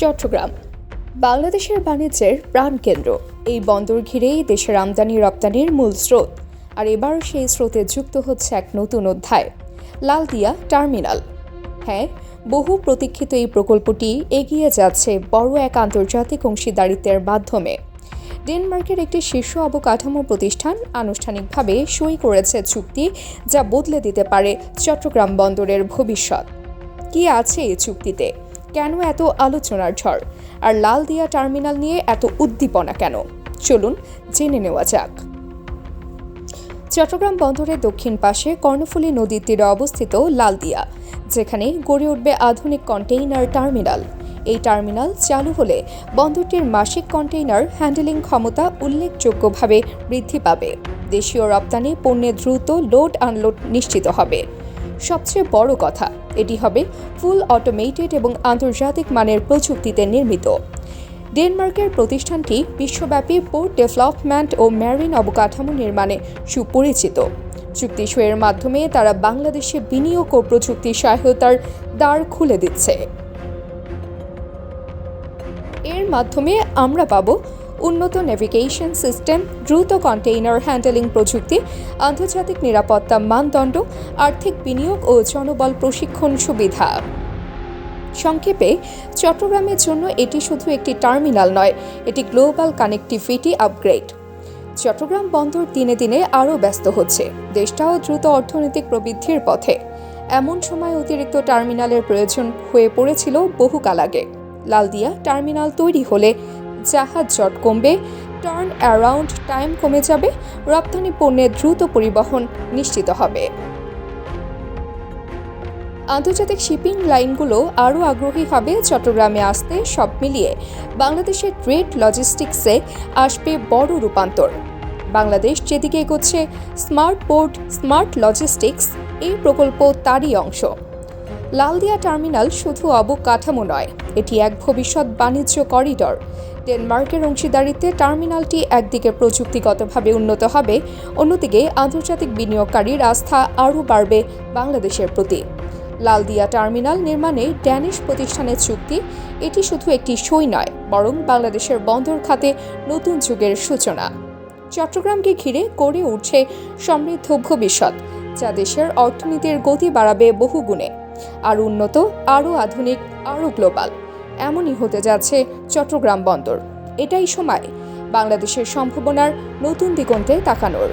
চট্টগ্রাম। বাংলাদেশের বাণিজ্যের প্রাণকেন্দ্র এই বন্দর ঘিরেই দেশের আমদানি রপ্তানির মূল স্রোত। আর এবার সেই স্রোতে যুক্ত হচ্ছে এক নতুন অধ্যায়, লালদিয়া টার্মিনাল। হ্যাঁ বহু প্রতীক্ষিত এই প্রকল্পটি এগিয়ে যাচ্ছে বড় এক আন্তর্জাতিক অংশীদারিত্বের মাধ্যমে। ডেনমার্কের একটি শীর্ষ অবকাঠামো প্রতিষ্ঠান আনুষ্ঠানিকভাবে সই করেছে চুক্তি যা বদলে দিতে পারে চট্টগ্রাম বন্দরের ভবিষ্যৎ। কি আছে এই চুক্তিতে? কেন এত আলোচনার ঝড়? আর লাল দিয়া টার্মিনাল নিয়ে এত উদ্দীপনা কেন? চলুন জেনে নেওয়া যাক। চট্টগ্রাম বন্দরের দক্ষিণ পাশে কর্ণফুলী নদীর তীরে অবস্থিত লালদিয়া যেখানে গড়ে উঠবে আধুনিক কন্টেইনার টার্মিনাল। এই টার্মিনাল চালু হলে বন্দরটির মাসিক কন্টেইনার হ্যান্ডেলিং ক্ষমতা উল্লেখযোগ্যভাবে বৃদ্ধি পাবে। দেশীয় রপ্তানি পণ্যে দ্রুত লোড আনলোড নিশ্চিত হবে। সবচেয়ে বড় কথা। এটি হবে ফুল অটোমেটেড এবং আন্তর্জাতিক মানের প্রযুক্তিতে নির্মিত। ডেনমার্কের প্রতিষ্ঠানটি বিশ্বব্যাপী পোর্ট ডেভেলপমেন্ট ও ম্যারিন অবকাঠামো নির্মাণে সুপরিচিত। চুক্তি সইয়ের মাধ্যমে তারা বাংলাদেশে বিনিয়োগ ও প্রযুক্তি সহায়তার দ্বার খুলে দিচ্ছে। এর মাধ্যমে আমরা পাব উন্নত নেভিগেশন সিস্টেম দ্রুত কন্টেইনার হ্যান্ডেলিং প্রযুক্তি, আন্তর্জাতিক নিরাপত্তা মানদণ্ড, আর্থিক বিনিয়োগ ও জনবল প্রশিক্ষণ সুবিধা। সংক্ষেপে, চট্টগ্রামের জন্য এটি শুধু একটি টার্মিনাল নয়, এটি গ্লোবাল কানেক্টিভিটি আপগ্রেড চট্টগ্রাম বন্দর দিনে দিনে আরও ব্যস্ত হচ্ছে। দেশটাও দ্রুত অর্থনৈতিক প্রবৃদ্ধির পথে। এমন সময় অতিরিক্ত টার্মিনালের প্রয়োজন হয়ে পড়েছিল বহুকাল আগে। লালদিয়া টার্মিনাল তৈরি হলে জাহাজ জট কমবে টার্ন অ্যারাউন্ড টাইম কমে যাবে, রপ্তানি পণ্যের দ্রুত পরিবহন নিশ্চিত হবে। আন্তর্জাতিক শিপিং লাইনগুলো আরও আগ্রহী হবে চট্টগ্রামে আসতে সব মিলিয়ে। বাংলাদেশের ট্রেড লজিস্টিক্সে আসবে বড় রূপান্তর। বাংলাদেশ যেদিকে এগোচ্ছে, স্মার্ট পোর্ট, স্মার্ট লজিস্টিক্স, এই প্রকল্প তারই অংশ। লালদিয়া টার্মিনাল শুধু অবকাঠামো নয়, এটি এক ভবিষ্যৎ বাণিজ্য করিডর। ডেনমার্কের অংশীদারিত্বে টার্মিনালটি একদিকে প্রযুক্তিগতভাবে উন্নত হবে, অন্যদিকে আন্তর্জাতিক বিনিয়োগকারীর আস্থা আরও বাড়বে বাংলাদেশের প্রতি। লালদিয়া টার্মিনাল নির্মাণে ড্যানিশ প্রতিষ্ঠানের চুক্তি, এটি শুধু একটি সই নয়, বরং বাংলাদেশের বন্দর খাতে নতুন যুগের সূচনা। চট্টগ্রামকে ঘিরে গড়ে উঠছে সমৃদ্ধ ভবিষ্যৎ, যা দেশের অর্থনীতির গতি বাড়াবে বহুগুণে। আর উন্নত, আরও আধুনিক, আরও গ্লোবাল। এমনই হতে যাচ্ছে চট্টগ্রাম বন্দর। এটাই সময়। বাংলাদেশের সম্ভাবনার নতুন দিগন্তে তাকানোর।